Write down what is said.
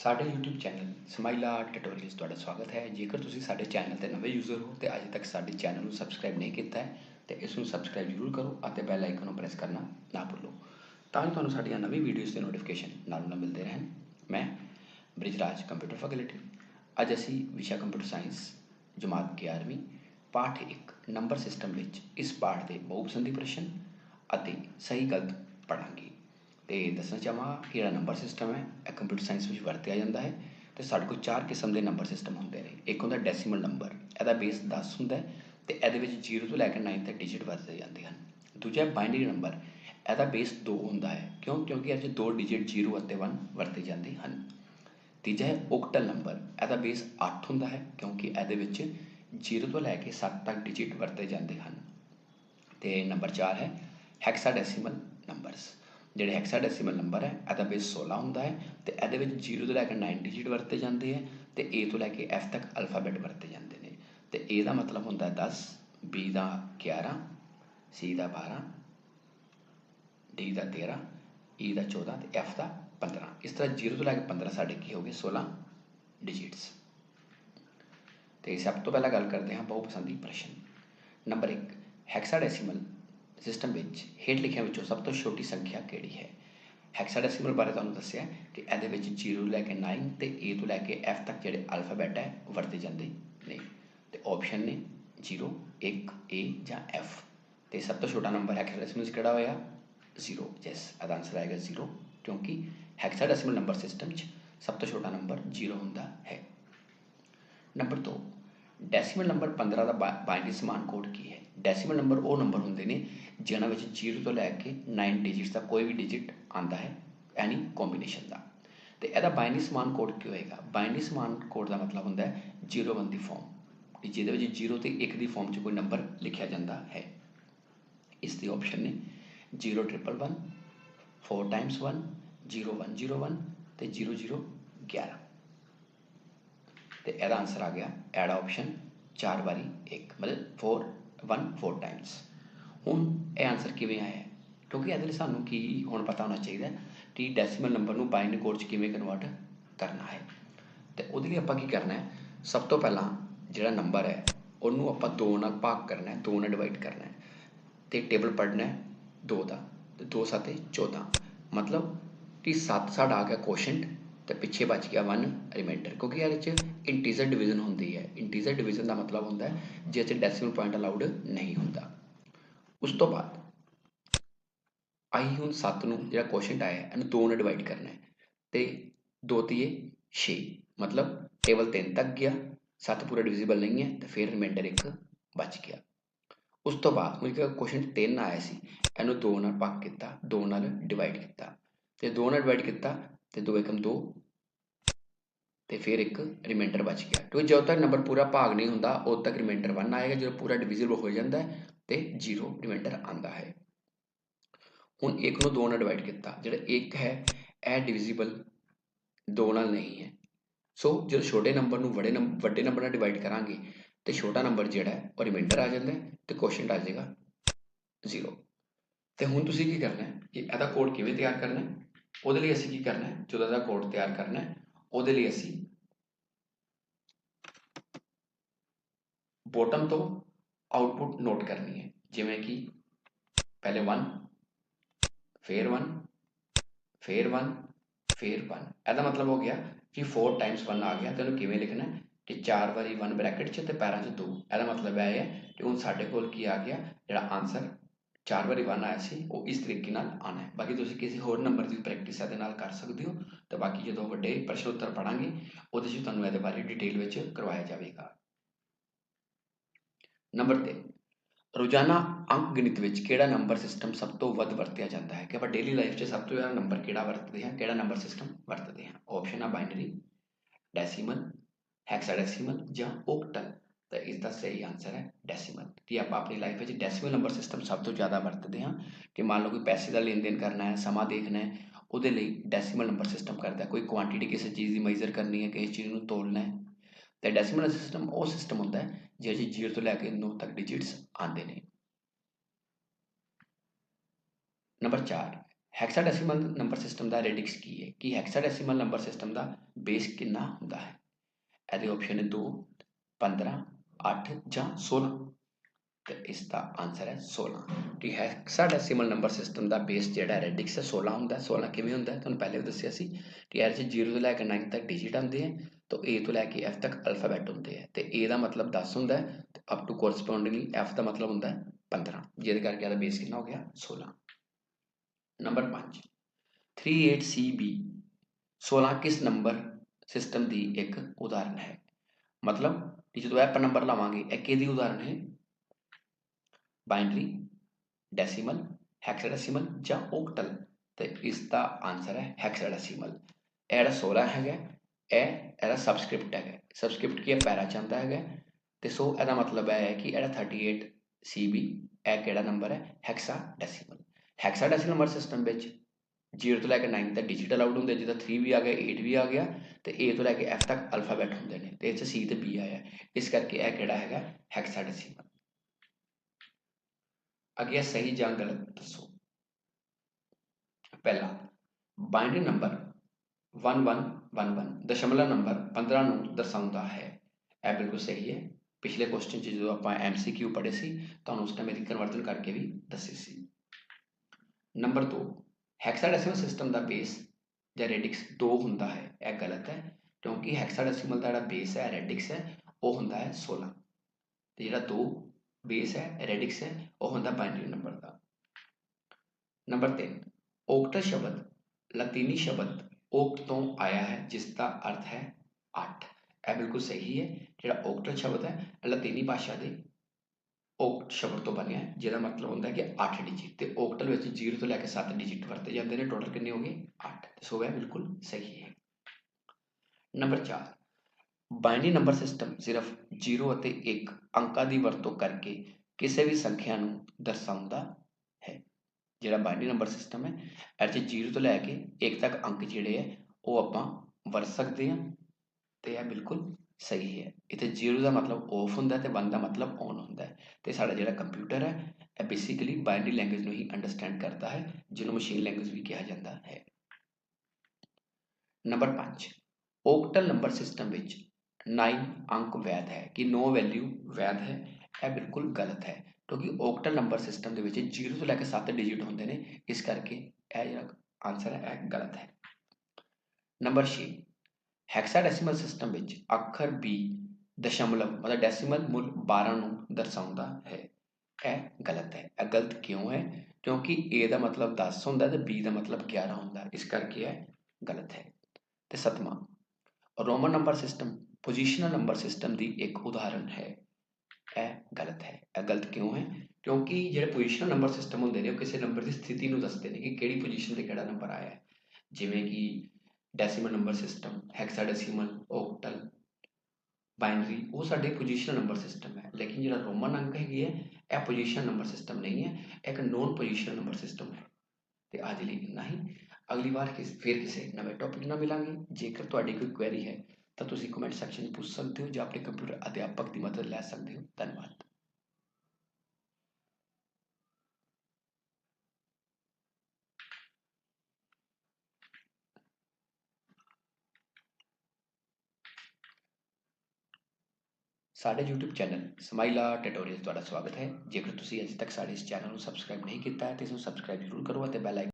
ਸਾਡੇ YouTube channel ਸਮਾਈਲਾ tutorials ਤੁਹਾਡਾ ਸਵਾਗਤ ਹੈ। ਜੇਕਰ ਤੁਸੀਂ ਸਾਡੇ ਚੈਨਲ ਤੇ ਨਵੇਂ ਯੂਜ਼ਰ ਹੋ ਤੇ ਅਜੇ ਤੱਕ ਸਾਡੇ ਚੈਨਲ ਨੂੰ ਸਬਸਕ੍ਰਾਈਬ ਨਹੀਂ ਕੀਤਾ ਹੈ, ਤੇ ਇਸ ਨੂੰ ਸਬਸਕ੍ਰਾਈਬ ਜ਼ਰੂਰ ਕਰੋ ਅਤੇ ਬੈਲ ਆਈਕਨ ਨੂੰ ਪ੍ਰੈਸ ਕਰਨਾ ਨਾ ਭੁੱਲੋ। ਤਾਂ ਕਿ ਤੁਹਾਨੂੰ ਸਾਡੀਆਂ ਨਵੀਂ ਵੀਡੀਓਜ਼ ਦੇ ਨੋਟੀਫਿਕੇਸ਼ਨ ਨਾਲ ਨਾਲ ਮਿਲਦੇ ਰਹਿਣ। ਮੈਂ ਬ੍ਰਿਜਰਾਜ ਕੰਪਿਊਟਰ ਫੈਕਲਟੀ ਅੱਜ ਅਸੀਂ ਵਿਸ਼ਾ ਕੰਪਿਊਟਰ ਸਾਇੰਸ ਜਮਾਤ 11ਵੀਂ ਪਾਠ 1 ਨੰਬਰ ਸਿਸਟਮ ਵਿੱਚ ਇਸ ਪਾਠ ਦੇ ਬਹੁਪਸੰਦੀ ਪ੍ਰਸ਼ਨ ਅਤੇ ਸਹੀ ਗਲਤ ਪੜਾਂਗੇ ਤੇ ਦੱਸਣਾ ਚਾਹਾਂ ਕਿ ਜਿਹੜਾ ਨੰਬਰ ਸਿਸਟਮ ਹੈ, ਇਹ ਕੰਪਿਊਟਰ ਸਾਇੰਸ ਵਿੱਚ ਵਰਤਿਆ ਜਾਂਦਾ ਹੈ ਤੇ ਸਾਡੇ ਕੋਲ ਚਾਰ ਕਿਸਮ ਦੇ ਨੰਬਰ ਸਿਸਟਮ ਹੁੰਦੇ ਨੇ। ਇੱਕ ਹੁੰਦਾ ਡੈਸੀਮਲ ਨੰਬਰ ਇਹਦਾ ਬੇਸ 10 ਹੁੰਦਾ ਹੈ ਤੇ ਇਹਦੇ ਵਿੱਚ 0 ਤੋਂ ਲੈ ਕੇ 9 ਤੱਕ ਡਿਜਿਟ ਵਰਤੇ ਜਾਂਦੇ ਹਨ। ਦੂਜਾ ਬਾਈਨਰੀ ਨੰਬਰ ਇਹਦਾ ਬੇਸ 2 ਹੁੰਦਾ ਹੈ। ਕਿਉਂ? ਕਿਉਂਕਿ ਇਹ ਦੋ ਡਿਜਿਟ 0 ਅਤੇ 1 ਵਰਤੇ ਜਾਂਦੇ ਹਨ। ਤੀਜਾ ਹੈ ਓਕਟਲ ਨੰਬਰ ਇਹਦਾ ਬੇਸ 8 ਹੁੰਦਾ ਹੈ ਕਿਉਂਕਿ ਇਹਦੇ ਵਿੱਚ 0 ਤੋਂ ਲੈ ਕੇ 7 ਤੱਕ ਡਿਜਿਟ ਵਰਤੇ ਜਾਂਦੇ ਹਨ। ਤੇ ਨੰਬਰ 4 ਹੈ ਹੈਕਸਾਡੈਸੀਮਲ ਨੰਬਰਸ ਜਿਹੜੇ ਹੈਕਸਾਡੈਸੀਮਲ ਨੰਬਰ ਹੈ, ਇਹਦਾ ਬੇਸ 16 ਹੁੰਦਾ ਹੈ ਤੇ ਇਹਦੇ ਵਿੱਚ 0 ਤੋਂ ਲੈ ਕੇ 9 ਡਿਜਿਟ ਵਰਤੇ ਜਾਂਦੇ ਹੈ ਤੇ A ਤੋਂ ਲੈ ਕੇ F ਤੱਕ ਅਲਫਾਬੈਟ ਵਰਤੇ ਜਾਂਦੇ ਨੇ। ਤੇ A ਦਾ ਮਤਲਬ ਹੁੰਦਾ ਹੈ 10 B ਦਾ 11 C ਦਾ 12 D ਦਾ 13 E ਦਾ 14 ਤੇ F ਦਾ 15 ਇਸ ਤਰ੍ਹਾਂ 0 ਤੋਂ ਲੈ ਕੇ 15 ਸਾਡੇ ਕੀ ਹੋ ਗਏ? 16 ਡਿਜਿਟਸ ਤੇ ਸਭ ਤੋਂ ਪਹਿਲਾਂ ਗੱਲ ਕਰਦੇ ਹਾਂ ਬਹੁਪਸੰਦੀ ਪ੍ਰਸ਼ਨ। ਨੰਬਰ 1 ਹੈਕਸਾਡੈਸੀਮਲ ਸਿਸਟਮ ਵਿੱਚ ਹੇਠ ਲਿਖਿਆਂ ਵਿੱਚੋਂ ਸਭ ਤੋਂ ਛੋਟੀ ਸੰਖਿਆ ਕਿਹੜੀ ਹੈ? ਹੈਕਸਾਡੈਸੀਮਲ ਬਾਰੇ ਤੁਹਾਨੂੰ ਦੱਸਿਆ ਕਿ ਇਹਦੇ ਵਿੱਚ 0 ਲੈ ਕੇ 9 ਤੇ A ਤੋਂ ਲੈ ਕੇ F ਤੱਕ ਜਿਹੜੇ ਅਲਫਾਬੈਟ ਹੈ ਵਰਤੇ ਜਾਂਦੇ ਨੇ। ਤੇ ਆਪਸ਼ਨ ਨੇ 0 1 A ਜਾਂ F ਤੇ ਸਭ ਤੋਂ ਛੋਟਾ ਨੰਬਰ ਹੈਕਸਾਡੈਸੀਮਲ ਵਿੱਚ ਕਿਹੜਾ ਹੋਇਆ? 0 ਯੈਸ ਇਹਦਾ ਆਨਸਰ ਆਏਗਾ 0 ਕਿਉਂਕਿ ਹੈਕਸਾਡੈਸੀਮਲ ਨੰਬਰ ਸਿਸਟਮ 'ਚ ਸਭ ਤੋਂ ਛੋਟਾ ਨੰਬਰ 0 ਹੁੰਦਾ ਹੈ। ਨੰਬਰ 2 ਡੈਸੀਮਲ ਨੰਬਰ 15 ਦਾ ਬਾਈਨਰੀ ਸਮਾਨ ਕੋਡ ਕੀ ਹੈ? ਡੈਸੀਮਲ ਨੰਬਰ ਉਹ ਨੰਬਰ ਹੁੰਦੇ ਨੇ ਜਿਹਨਾਂ ਵਿੱਚ 0 ਤੋਂ ਲੈ ਕੇ 9 ਡਿਜਿਟਸ ਦਾ ਕੋਈ ਵੀ ਡਿਜਿਟ ਆਂਦਾ ਹੈ ਐਨੀ ਕੰਬੀਨੇਸ਼ਨ ਦਾ। ਤੇ ਇਹਦਾ ਬਾਈਨਰੀ ਸਮਾਨ ਕੋਡ ਕੀ ਹੋਏਗਾ ਬਾਈਨਰੀ ਸਮਾਨ ਕੋਡ ਦਾ ਮਤਲਬ ਹੁੰਦਾ ਹੈ 0 1 ਦੀ ਫਾਰਮ ਜਿਹਦੇ ਵਿੱਚ 0 ਤੇ 1 ਦੀ ਫਾਰਮ 'ਚ ਕੋਈ ਨੰਬਰ ਲਿਖਿਆ ਜਾਂਦਾ ਹੈ। ਇਸ ਦੀ ਆਪਸ਼ਨ ਨੇ 0 ਟ੍ਰਿਪਲ 1 4 ਟਾਈਮਸ 1 0 1 0 1 ਤੇ 0 0 11 ਤੇ ਇਹਦਾ ਆਨਸਰ ਆ ਗਿਆ। ਐਡ ਆਪਸ਼ਨ 4 ਵਾਰੀ 1 ਮਤਲਬ 4 1 4 ਟਾਈਮਸ ਹੁਣ ਇਹ ਆਨਸਰ ਕਿਵੇਂ ਆਇਆ ਕਿਉਂਕਿ ਇਹਦੇ ਲਈ ਸਾਨੂੰ ਕੀ ਹੁਣ ਪਤਾ ਹੋਣਾ ਚਾਹੀਦਾ ਕਿ ਡੈਸੀਮਲ ਨੰਬਰ ਨੂੰ ਬਾਈਨਰੀ ਕੋਡ 'ਚ ਕਿਵੇਂ ਕਨਵਰਟ ਕਰਨਾ ਹੈ। ਤੇ ਉਹਦੇ ਲਈ ਆਪਾਂ ਕੀ ਕਰਨਾ ਹੈ? ਸਭ ਤੋਂ ਪਹਿਲਾਂ ਜਿਹੜਾ ਨੰਬਰ ਹੈ, ਉਹਨੂੰ ਆਪਾਂ 2 ਨਾਲ ਭਾਗ ਕਰਨਾ ਹੈ 2 ਨਾਲ ਡਿਵਾਈਡ ਕਰਨਾ ਹੈ। ਤੇ ਟੇਬਲ ਪੜਨਾ ਹੈ 2 ਦਾ। ਤੇ 2 7 14 ਮਤਲਬ ਕਿ 7 ਸਾਡਾ ਆ ਗਿਆ ਕੋਸ਼ੈਂਟ ਤੇ ਪਿੱਛੇ ਬਚ ਗਿਆ 1 ਰਿਮਾਈਂਡਰ ਕਿਉਂਕਿ ਇਹਦੇ ਵਿੱਚ ਇੰਟੀਜ਼ਰ ਡਿਵੀਜ਼ਨ ਹੁੰਦੀ ਹੈ। ਇੰਟੀਜ਼ਰ ਡਿਵੀਜ਼ਨ ਦਾ ਮਤਲਬ ਹੁੰਦਾ ਹੈ ਜਿਸ 'ਚ ਡੈਸੀਮਲ ਪੁਆਇੰਟ ਅਲਾਉਡ ਨਹੀਂ ਹੁੰਦਾ। ਉਸ ਤੋਂ ਬਾਅਦ ਆਈ ਹੁਣ 7 ਨੂੰ ਜਿਹੜਾ ਕੁਐਸਚਨ ਆਇਆ ਇਹਨੂੰ 2 ਨਾਲ ਡਿਵਾਈਡ ਕਰਨਾ ਹੈ। ਤੇ 2 ਤੀਏ 6 ਮਤਲਬ ਟੇਬਲ 3 ਤੱਕ ਗਿਆ 7 ਪੂਰਾ ਡਿਵੀਜ਼ੀਬਲ ਨਹੀਂ ਹੈ, ਤੇ ਫਿਰ ਰਿਮਾਈਂਡਰ ਇੱਕ ਬਚ ਗਿਆ। ਉਸ ਤੋਂ ਬਾਅਦ ਹੁਣ ਇੱਕ ਕੁਐਸਚਨ 3 ਆਇਆ ਸੀ, ਇਹਨੂੰ 2 ਨਾਲ ਭਾਗ ਕੀਤਾ 2 ਨਾਲ ਡਿਵਾਈਡ ਕੀਤਾ। ਤੇ 2 ਨਾਲ ਡਿਵਾਈਡ ਕੀਤਾ, ਤੇ 2 ਏਕਮ 2 ਤੇ ਫਿਰ ਇੱਕ ਰਿਮਾਈਂਡਰ ਬਚ ਗਿਆ। ਕਿਉਂਕਿ ਜਦੋਂ ਤੱਕ ਨੰਬਰ ਪੂਰਾ ਭਾਗ ਨਹੀਂ ਹੁੰਦਾ, ਉਦੋਂ ਤੱਕ ਰਿਮਾਈਂਡਰ 1 ਆਏਗਾ, ਜਦੋਂ ਪੂਰਾ ਡਿਵੀਜ਼ੀਬਲ ਹੋ ਜਾਂਦਾ ਹੈ ਤੇ 0 ਰਿਮਾਈਂਡਰ ਆਂਦਾ ਹੈ। ਹੁਣ 1 ਨੂੰ 2 ਨਾਲ ਡਿਵਾਈਡ ਕੀਤਾ, ਜਿਹੜਾ 1 ਹੈ, ਇਹ ਡਿਵੀਜ਼ੀਬਲ 2 ਨਾਲ ਨਹੀਂ ਹੈ। ਸੋ ਜਦੋਂ ਛੋਟੇ ਨੰਬਰ ਨੂੰ ਵੱਡੇ ਨੰਬਰ ਵੱਡੇ ਨੰਬਰ ਨਾਲ ਡਿਵਾਈਡ ਕਰਾਂਗੇ, ਤੇ ਛੋਟਾ ਨੰਬਰ ਜਿਹੜਾ ਹੈ, ਉਹ ਰਿਮਾਈਂਡਰ ਆ ਜਾਂਦਾ ਹੈ ਤੇ ਕੁਐਸਚਨ ਆ ਜਾਏਗਾ 0 ਤੇ ਹੁਣ ਤੁਸੀਂ ਕੀ ਕਰਨਾ ਹੈ? ਕਿ ਇਹਦਾ ਕੋਡ ਕਿਵੇਂ ਤਿਆਰ ਕਰਨਾ ਹੈ? ਉਹਦੇ ਲਈ ਅਸੀਂ ਕੀ ਕਰਨਾ ਹੈ? ਜਦੋਂ ਇਹਦਾ ਕੋਡ ਤਿਆਰ ਕਰਨਾ ਹੈ ਉਹਦੇ ਲਈ ਅਸੀਂ ਬੋਟਮ ਤੋਂ ਆਉਟਪੁੱਟ ਨੋਟ ਕਰਨੀ ਹੈ। ਜਿਵੇਂ ਕਿ ਪਹਿਲੇ 1 ਫਿਰ 1 ਫਿਰ 1 ਫਿਰ 1 ਇਹਦਾ ਮਤਲਬ ਹੋ ਗਿਆ ਕਿ 4 ਟਾਈਮਸ 1 ਆ ਗਿਆ। ਤੇ ਉਹਨੂੰ ਕਿਵੇਂ ਲਿਖਣਾ ਹੈ? ਕਿ 4 ਵਾਰੀ 1 ਬ੍ਰੈਕਟ 'ਚ ਤੇ ਪੈਰਾਂ 'ਚ 2 ਇਹਦਾ ਮਤਲਬ ਇਹ ਹੈ ਕਿ ਹੁਣ ਸਾਡੇ ਕੋਲ ਕੀ ਆ ਗਿਆ? ਜਿਹੜਾ ਆਨਸਰ ਚਾਰ ਵਾਰੀ 1 ਆਇਆ ਸੀ, ਉਹ ਇਸ ਤਰੀਕੇ ਨਾਲ ਆਣਾ ਹੈ। ਬਾਕੀ ਤੁਸੀਂ ਕਿਸੇ ਹੋਰ ਨੰਬਰ ਦੀ ਪ੍ਰੈਕਟਿਸ ਇਹਦੇ ਨਾਲ ਕਰ ਸਕਦੇ ਹੋ। ਤੇ ਬਾਕੀ ਜਦੋਂ ਵੱਡੇ ਪ੍ਰਸ਼ਨ ਉੱਤਰ ਪੜਾਂਗੇ ਉਹਦੇ 'ਚ ਤੁਹਾਨੂੰ ਇਹਦੇ ਬਾਰੇ ਡਿਟੇਲ ਵਿੱਚ ਕਰਵਾਇਆ ਜਾਵੇਗਾ। ਨੰਬਰ 3 ਰੋਜ਼ਾਨਾ ਅੰਕ ਗਣਿਤ ਵਿੱਚ ਕਿਹੜਾ ਨੰਬਰ ਸਿਸਟਮ ਸਭ ਤੋਂ ਵੱਧ ਵਰਤਿਆ ਜਾਂਦਾ ਹੈ? ਕਿ ਆਪਾਂ ਡੇਲੀ ਲਾਈਫ 'ਚ ਸਭ ਤੋਂ ਜ਼ਿਆਦਾ ਨੰਬਰ ਕਿਹੜਾ ਵਰਤਦੇ ਹਾਂ ਕਿਹੜਾ ਨੰਬਰ ਸਿਸਟਮ ਵਰਤਦੇ ਹਾਂ ਆਪਸ਼ਨ ਆ ਬਾਈਨਰੀ ਡੈਸੀਮਲ ਹੈਕਸਾਡੈਸੀਮਲ ਜਾਂ ਓਕਟਲ ਤਾਂ ਇਸ ਦਾ ਸਹੀ ਆਨਸਰ ਹੈ ਡੈਸੀਮਲ ਕਿ ਆਪਾਂ ਆਪਣੀ ਲਾਈਫ ਵਿੱਚ ਡੈਸੀਮਲ ਨੰਬਰ ਸਿਸਟਮ ਸਭ ਤੋਂ ਜ਼ਿਆਦਾ ਵਰਤਦੇ ਹਾਂ? ਕਿ ਮੰਨ ਲਓ ਕੋਈ ਪੈਸੇ ਦਾ ਲੈਣ ਦੇਣ ਕਰਨਾ ਹੈ, ਸਮਾਂ ਦੇਖਣਾ ਹੈ, ਉਹਦੇ ਲਈ ਡੈਸੀਮਲ ਨੰਬਰ ਸਿਸਟਮ ਕਰਦਾ ਕੋਈ ਕੁਆਂਟੀਟੀ ਕਿਸੇ ਚੀਜ਼ ਦੀ ਮੈਜ਼ਰ ਕਰਨੀ ਹੈ, ਕਿਸੇ ਚੀਜ਼ ਨੂੰ ਤੋਲਣਾ ਹੈ, ਤੇ ਡੈਸੀਮਲ ਸਿਸਟਮ ਉਹ ਸਿਸਟਮ ਹੁੰਦਾ ਹੈ ਜਿਹਦੇ 'ਚ 0 ਤੋਂ ਲੈ ਕੇ 9 ਤੱਕ ਡਿਜਿਟਸ ਆਉਂਦੇ ਨੇ। ਨੰਬਰ 4 ਹੈਕਸਾਡੈਸੀਮਲ ਨੰਬਰ ਸਿਸਟਮ ਦਾ ਰੇਡਿਕਸ ਕੀ ਹੈ? ਕਿ ਹੈਕਸਾਡੈਸੀਮਲ ਨੰਬਰ ਸਿਸਟਮ ਦਾ ਬੇਸ ਕਿੰਨਾ ਹੁੰਦਾ ਹੈ? ਇਹਦੇ ਆਪਸ਼ਨ ਹੈ 2 15 8 ਜਾਂ 16 ਤੇ ਇਸ ਦਾ ਆਨਸਰ ਹੈ 16 ਕਿ ਹੈਕਸਾਡੈਸੀਮਲ ਨੰਬਰ ਸਿਸਟਮ ਦਾ ਬੇਸ ਜਿਹੜਾ ਰੈਡਿਕਸ ਹੈ 16 ਹੁੰਦਾ ਹੈ। 16 ਕਿਵੇਂ ਹੁੰਦਾ ਤੁਹਾਨੂੰ ਪਹਿਲੇ ਵੀ ਦੱਸਿਆ ਸੀ ਕਿ ਇਹਦੇ 'ਚ 0 ਤੋਂ ਲੈ ਕੇ 9 ਤੱਕ ਡਿਜਿਟ ਆਉਂਦੇ ਹੈ ਤਾਂ A ਤੋਂ ਲੈ ਕੇ F ਤੱਕ ਅਲਫਾਬੈਟ ਹੁੰਦੇ ਹੈ। ਤੇ A ਦਾ ਮਤਲਬ 10 ਹੁੰਦਾ ਹੈ ਤੇ ਅਪ ਟੂ ਕੋਰਸਪੋਂਡਿੰਗਲੀ F ਦਾ ਮਤਲਬ ਹੁੰਦਾ ਹੈ 15 ਜਿਹਦੇ ਕਰਕੇ ਇਹਦਾ ਬੇਸ ਕਿੰਨਾ ਹੋ ਗਿਆ? 16 ਨੰਬਰ 5 38CB 16 ਕਿਸ ਨੰਬਰ ਸਿਸਟਮ ਦੀ ਇੱਕ ਉਦਾਹਰਨ ਹੈ? ਮਤਲਬ ਕਿ ਜਦੋਂ ਆਪਾਂ ਨੰਬਰ ਲਾਵਾਂਗੇ, ਇਹ ਕਿਹਦੀ ਉਦਾਹਰਨ ਹੈ? ਬਾਈਨਰੀ ਡੈਸੀਮਲ ਹੈਕਸਾਡੈਸੀਮਲ ਜਾਂ ਓਕਟਲ ਤੇ ਇਸ ਦਾ ਆਨਸਰ ਹੈ ਹੈਕਸਾਡੈਸੀਮਲ ਇਹ ਜਿਹੜਾ 16 ਹੈਗਾ, ਇਹ ਇਹਦਾ ਸਬਸਕ੍ਰਿਪਟ ਹੈਗਾ। ਸਬਸਕ੍ਰਿਪਟ ਕੀ ਹੈ? ਪੈਰਾ ਚਾਹੁੰਦਾ ਹੈਗਾ। ਤੇ ਸੋ ਇਹਦਾ ਮਤਲਬ ਇਹ ਹੈ ਕਿ ਇਹਦਾ 38 CB ਇਹ ਕਿਹੜਾ ਨੰਬਰ ਹੈ? ਹੈਕਸਾਡੈਸੀਮਲ ਹੈਕਸਾਡੈਸੀਮਲ ਨੰਬਰ ਸਿਸਟਮ ਵਿੱਚ 0 ਤੋਂ ਲੈ ਕੇ 9 ਤੱਕ ਡਿਜੀਟਲ ਆਊਟ ਹੁੰਦੇ ਜਿੱਦਾਂ 3 ਵੀ ਆ ਗਿਆ 8 ਵੀ ਆ ਗਿਆ ਤੇ A ਤੋਂ ਲੈ ਕੇ F ਤੱਕ ਅਲਫਾਬੈਟ ਹੁੰਦੇ ਨੇ ਤੇ ਇਹ 'ਚ C ਤੇ B ਆਇਆ। ਇਸ ਕਰਕੇ ਇਹ ਕਿਹੜਾ ਹੈਗਾ? ਹੈਕਸਾਡੈਸੀਮਲ ਅੱਗੇ ਸਹੀ ਜਾਂ ਗਲਤ ਦੱਸੋ। ਪਹਿਲਾ ਬਾਈਨਰੀ ਨੰਬਰ 1111 ਦਸ਼ਮਲਵ ਨੰਬਰ 15 ਨੂੰ ਦਰਸਾਉਂਦਾ ਹੈ। ਇਹ ਬਿਲਕੁਲ ਸਹੀ ਹੈ। ਪਿਛਲੇ ਕੁਐਸਚਨ 'ਚ ਜਦੋਂ ਆਪਾਂ MCQ ਪੜ੍ਹੇ ਸੀ, ਤੁਹਾਨੂੰ ਉਸ ਟਾਈਮ ਇਹਦੀ ਕਨਵਰਜਨ ਕਰਕੇ ਵੀ ਦੱਸੀ ਸੀ। ਨੰਬਰ 2 ਹੈਕਸਾਡੈਸੀਮਲ ਸਿਸਟਮ ਦਾ ਬੇਸ ਜਾਂ ਰੇਡਿਕਸ 2 ਹੁੰਦਾ ਹੈ, ਇਹ ਗਲਤ ਹੈ, ਕਿਉਂਕਿ ਹੈਕਸਾਡੈਸੀਮਲ ਦਾ ਜਿਹੜਾ ਬੇਸ ਹੈ ਰੈਡਿਕਸ ਹੈ, ਉਹ ਹੁੰਦਾ ਹੈ 16 ਤੇ ਜਿਹੜਾ 2 ਬੇਸ ਹੈ ਰੈਡਿਕਸ ਹੈ, ਉਹ ਹੁੰਦਾ ਬਾਈਨਰੀ ਨੰਬਰ ਦਾ। ਨੰਬਰ 3 ਓਕਟਲ ਸ਼ਬਦ, ਲਾਤੀਨੀ ਸ਼ਬਦ ਓਕਟ ਤੋਂ ਆਇਆ ਹੈ, ਜਿਸ ਦਾ ਅਰਥ ਹੈ 8 ਇਹ ਬਿਲਕੁਲ ਸਹੀ ਹੈ, ਜਿਹੜਾ ਓਕਟਲ ਸ਼ਬਦ ਹੈ ਲਾਤੀਨੀ ਭਾਸ਼ਾ ਦੇ ਓਕਟ ਸ਼ਬਦ ਤੋਂ ਬਣਿਆ ਜਿਹਦਾ ਮਤਲਬ ਹੁੰਦਾ ਕਿ 8 ਡਿਜਿਟ ਤੇ ਓਕਟਲ ਵਿੱਚ 0 ਤੋਂ ਲੈ ਕੇ 7 ਡਿਜਿਟ ਵਰਤੇ ਜਾਂਦੇ ਨੇ ਟੋਟਲ ਕਿੰਨੇ ਹੋ ਗਏ? 8 ਸੋ ਇਹ ਬਿਲਕੁਲ ਸਹੀ ਹੈ। ਨੰਬਰ 4 ਬਾਈਨਰੀ ਨੰਬਰ ਸਿਸਟਮ ਸਿਰਫ 0 ਅਤੇ 1 ਅੰਕਾਂ ਦੀ ਵਰਤੋਂ ਕਰਕੇ ਕਿਸੇ ਵੀ ਸੰਖਿਆ ਨੂੰ ਦਰਸਾਉਂਦਾ ਹੈ। ਜਿਹੜਾ ਬਾਈਨਰੀ ਨੰਬਰ ਸਿਸਟਮ ਹੈ ਇਹ 'ਚ 0 ਤੋਂ ਲੈ ਕੇ 1 ਤੱਕ ਅੰਕ ਜਿਹੜੇ ਹੈ, ਉਹ ਆਪਾਂ ਵਰਤ ਸਕਦੇ ਹਾਂ। ਤੇ ਇਹ ਬਿਲਕੁਲ ਸਹੀ ਹੈ। ਇੱਥੇ 0 ਦਾ ਮਤਲਬ ਆਫ ਹੁੰਦਾ ਤੇ 1 ਦਾ ਮਤਲਬ ਔਨ ਹੁੰਦਾ ਹੈ। ਤੇ ਸਾਡਾ ਜਿਹੜਾ ਕੰਪਿਊਟਰ ਹੈ, ਇਹ ਬੇਸਿਕਲੀ ਬਾਈਨਰੀ ਲੈਂਗੁਏਜ ਨੂੰ ਹੀ ਅੰਡਰਸਟੈਂਡ ਕਰਦਾ ਹੈ, ਜਿਹਨੂੰ ਮਸ਼ੀਨ ਲੈਂਗੁਏਜ ਵੀ ਕਿਹਾ ਜਾਂਦਾ ਹੈ। ਨੰਬਰ 5 ਓਕਟਲ ਨੰਬਰ ਸਿਸਟਮ ਵਿੱਚ 9 ਅੰਕ ਵੈਧ ਹੈ ਕਿ 9 ਵੈਲਿਊ ਵੈਧ ਹੈ, ਇਹ ਬਿਲਕੁਲ ਗਲਤ ਹੈ, ਕਿਉਂਕਿ ਓਕਟਲ ਨੰਬਰ ਸਿਸਟਮ ਦੇ ਵਿੱਚ 0 ਤੋਂ ਲੈ ਕੇ 7 ਡਿਜਿਟ ਹੁੰਦੇ ਨੇ, ਇਸ ਕਰਕੇ ਇਹ ਜਿਹੜਾ ਆਨਸਰ ਹੈ, ਇਹ ਗਲਤ ਹੈ। ਨੰਬਰ 6 ਹੈਕਸਾਡੈਸੀਮਲ ਸਿਸਟਮ ਵਿੱਚ ਅੱਖਰ B ਦਸ਼ਮਲਵ ਮਤਲਬ ਡੈਸੀਮਲ ਮੁੱਲ 12 ਨੂੰ ਦਰਸਾਉਂਦਾ ਹੈ। ਇਹ ਗਲਤ ਹੈ। ਇਹ ਗਲਤ ਕਿਉਂ ਹੈ? ਕਿਉਂਕਿ A ਦਾ ਮਤਲਬ 10 ਹੁੰਦਾ ਤੇ B ਦਾ ਮਤਲਬ 11 ਹੁੰਦਾ। ਇਸ ਕਰਕੇ ਇਹ ਗਲਤ ਹੈ। ਤੇ ਸਤਵਾਂ, Roman number system, positional number system ਦੀ ਇੱਕ ਉਦਾਹਰਨ ਹੈ। ਇਹ ਗਲਤ ਹੈ। ਇਹ ਗਲਤ ਕਿਉਂ ਹੈ? ਕਿਉਂਕਿ ਜਿਹੜੇ ਪੋਜੀਸ਼ਨਲ ਨੰਬਰ ਸਿਸਟਮ ਹੁੰਦੇ ਨੇ, ਉਹ ਕਿਸੇ ਨੰਬਰ ਦੀ ਸਥਿਤੀ ਨੂੰ ਦੱਸਦੇ ਨੇ ਕਿ ਕਿਹੜੀ ਪੋਜੀਸ਼ਨ ਤੇ ਕਿਹੜਾ ਨੰਬਰ ਆਇਆ ਹੈ। ਜਿਵੇਂ ਕਿ decimal number system hexadecimal octal binary ਉਹ ਸਾਡੇ ਪੋਜੀਸ਼ਨਲ ਨੰਬਰ ਸਿਸਟਮ ਹੈ। ਲੇਕਿਨ ਜਿਹੜਾ ਰੋਮਨ ਅੰਕ ਹੈਗੀ ਹੈ, ਇਹ ਪੋਜੀਸ਼ਨਲ ਨੰਬਰ ਸਿਸਟਮ ਨਹੀਂ ਹੈ ਇੱਕ ਨੋਨ ਪੋਜੀਸ਼ਨਲ ਨੰਬਰ ਸਿਸਟਮ ਹੈ। ਤੇ ਅੱਜ ਲਈ ਇੰਨਾ ਹੀ। ਅਗਲੀ ਵਾਰ ਕਿਸ, ਫਿਰ ਕਿਸੇ ਨਵੇਂ ਟੌਪਿਕ ਨਾਲ ਮਿਲਾਂਗੇ। ਜੇਕਰ ਤੁਹਾਡੀ ਕੋਈ ਕੁਐਰੀ ਹੈ, ਤਾਂ ਤੁਸੀਂ ਕਮੈਂਟ ਸੈਕਸ਼ਨ 'ਚ ਪੁੱਛ ਸਕਦੇ ਹੋ ਜਾਂ ਆਪਣੇ ਕੰਪਿਊਟਰ ਅਧਿਆਪਕ ਦੀ ਮਦਦ ਲੈ ਸਕਦੇ ਹੋ। ਧੰਨਵਾਦ। ਸਾਡੇ YouTube ਚੈਨਲ ਸਮਾਈਲਾ ਟਿਊਟੋਰੀਅਲ ਤੁਹਾਡਾ ਸਵਾਗਤ ਹੈ। ਜੇਕਰ ਤੁਸੀਂ ਅਜੇ ਤੱਕ ਸਾਡੇ ਇਸ ਚੈਨਲ ਨੂੰ ਸਬਸਕ੍ਰਾਈਬ ਨਹੀਂ ਕੀਤਾ ਹੈ, ਤਾਂ ਇਸ ਨੂੰ ਸਬਸਕ੍ਰਾਈਬ ਜ਼ਰੂਰ ਕਰੋ ਅਤੇ ਬੈਲ